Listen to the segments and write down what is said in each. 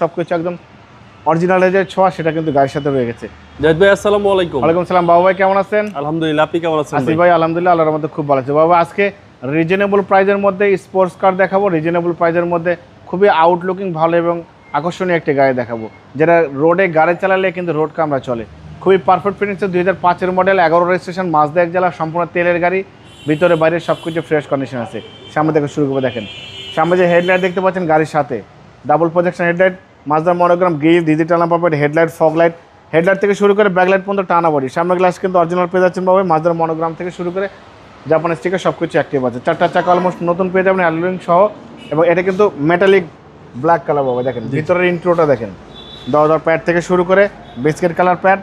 সব কিছু একদম অরিজিনালের যে ছোঁয়া সেটা কিন্তু গাড়ির সাথে রয়ে গেছে। জাহিদ ভাই আসসালামু আলাইকুম। ওয়ালাইকুম সালাম বাবু ভাই কেমন আছেন? আলহামদুলিল্লাহ আপনি কেমন আছেন আসিফ ভাই? আলহামদুলিল্লাহ আল্লাহর মধ্যে খুব ভালো আছে। বাবা আজকে রিজনেবল প্রাইজের মধ্যে স্পোর্টস কার দেখাবো। রিজনেবল প্রাইজের মধ্যে খুবই আউটলুকিং ভালো এবং আকর্ষণীয় একটি গাড়ি দেখাবো। যেটা রোডে গাড়ি চালালে কিন্তু রোড কামরা চলে। খুবই পারফেক্ট ফিনিক্সের দুই হাজার পাঁচের মডেল এগারো রেজিস্ট্রেশন মাজদা এক জেলা সম্পূর্ণ তেলের গাড়ি ভিতরে বাইরে সব কিছু ফ্রেশ কন্ডিশন আছে। সামনে থেকে শুরু করে দেখেন। সামনে যে হেডলাইট দেখতে পাচ্ছেন গাড়ির সাথে। Double projection headlight মাজদার monogram grille digital number headlight fog light headlight থেকে শুরু করে ব্যাকলাইট পর্যন্ত টানা বডি সামনে গ্লাস কিন্তু অরিজিনাল পেয়ে যাচ্ছেন বাবা মাজদার মনোগ্রাম থেকে শুরু করে জাপানের স্টিকার সব কিছু অ্যাক্টিভ আছে। চারটা চাকা অলমোস্ট নতুন পেয়ে যাবেন অ্যালুমিনিয়াম সহ। এবং এটা কিন্তু মেটালিক ব্ল্যাক কালার বাবা দেখেন। ভিতরের ইন্ট্রোটা দেখেন। দরজার প্যাড থেকে শুরু করে বিস্কিট কালার প্যাড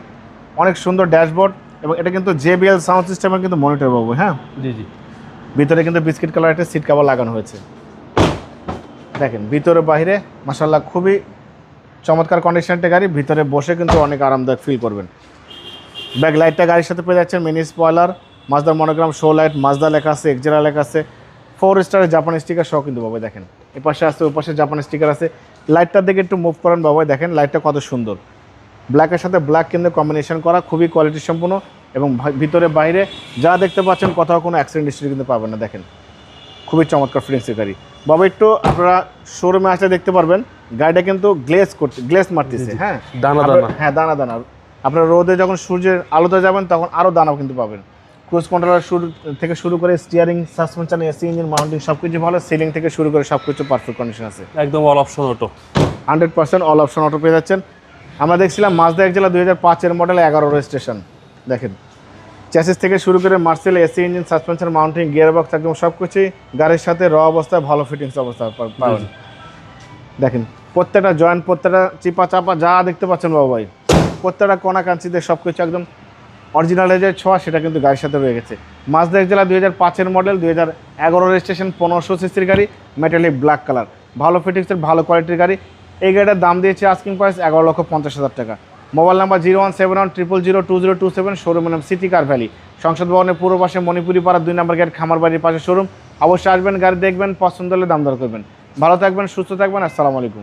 অনেক সুন্দর ড্যাশবোর্ড এবং এটা কিন্তু জেবিএল সাউন্ড সিস্টেমের কিন্তু মনিটর পাবো হ্যাঁ? জি জি। ভিতরে কিন্তু বিস্কিট কালার একটা সিট কাভার লাগানো হয়েছে। দেখেন, ভিতরে বাইরে মাসাল্লাহ খুবই চমৎকার কন্ডিশনটা গাড়ি, ভিতরে বসে কিন্তু অনেক আরামদায়ক ফিল করবেন। ব্যাক লাইটটা গাড়ির সাথে পেয়ে যাচ্ছেন মিনি স্পয়লার মাজদার মনোগ্রাম শো লাইট মাজদা লেখা আছে এক্সেরা লেখা আছে ফোর স্টারের জাপানি স্টিকার সহ কিন্তু বাবা দেখেন। এপাশে পাশে আছে ওই পাশে জাপানি স্টিকার আছে। লাইটটার দিকে একটু মুভ করেন বাবা দেখেন লাইটটা কত সুন্দর। ব্ল্যাকের সাথে ব্ল্যাক কিন্তু কম্বিনেশন করা, খুবই কোয়ালিটি সম্পূর্ণ এবং ভিতরে বাইরে যা দেখতে পাচ্ছেন কোথাও কোনো অ্যাক্সিডেন্ট হিস্ট্রি কিন্তু পাবেন না, দেখেন। খুবই চমৎকার ফিলিংসের গাড়ি। বাবা একটু আপনারা শোরুমে আসলে দেখতে পারবেন গাড়িটা কিন্তু গ্লেজ করছে গ্লেজ মারতেছে হ্যাঁ? দানা দানা। হ্যাঁ দানা দানা। আপনার রোদে যখন সূর্যের আলোতে যাবেন তখন আরও দানাও কিন্তু পাবেন। ক্রুজ কন্ট্রোলার শুরু থেকে শুরু করে steering suspension AC engine mounting সব কিছু ভালো সিলিং থেকে শুরু করে সব কিছু পারফেক্ট কন্ডিশন আছে। একদম all option auto hundred percent all option auto পেয়ে যাচ্ছেন। আমরা দেখছিলাম মাজদা এক জেলা দুই হাজার পাঁচের মডেল এগারো রেজিস্ট্রেশন দেখেন চ্যাসিস থেকে শুরু করে Marcel AC engine suspension mounting gear box একদম সব কিছুই গাড়ির সাথে র অবস্থায় ভালো ফিটিংস অবস্থা পাবেন। দেখেন প্রত্যেকটা জয়েন্ট প্রত্যেকটা চিপা চাপা যা দেখতে পাচ্ছেন বাবু ভাই প্রত্যেকটা কোনা কাঞ্চিতে সব কিছু একদম অরিজিনালের যে ছোঁয়া সেটা কিন্তু গাড়ির সাথে রয়ে গেছে। এক জেলা দুই হাজার পাঁচের মডেল দুই হাজার এগারো রেজিস্ট্রেশন পনেরোশো সিসির গাড়ি মেটালিক ব্ল্যাক কালার ভালো ফিটিংসের ভালো কোয়ালিটির গাড়ি। এই গাড়িটার দাম দিয়েছে আস্কিং প্রাইস এগারো লক্ষ পঞ্চাশ হাজার টাকা। Mobile number zero one seven one triple zero two zero two seven, showroom নাম সিটি কার ভ্যালি। সংসদ ভবনের পূর্ব পাশে মণিপুরি পাড়া দুই নম্বর গেট খামার বাড়ির পাশে শোরুম। অবশ্যই আসবেন, গাড়ি দেখবেন, পছন্দ হলে দাম দর করবেন। ভালো থাকবেন, সুস্থ থাকবেন, আসসালামু আলাইকুম।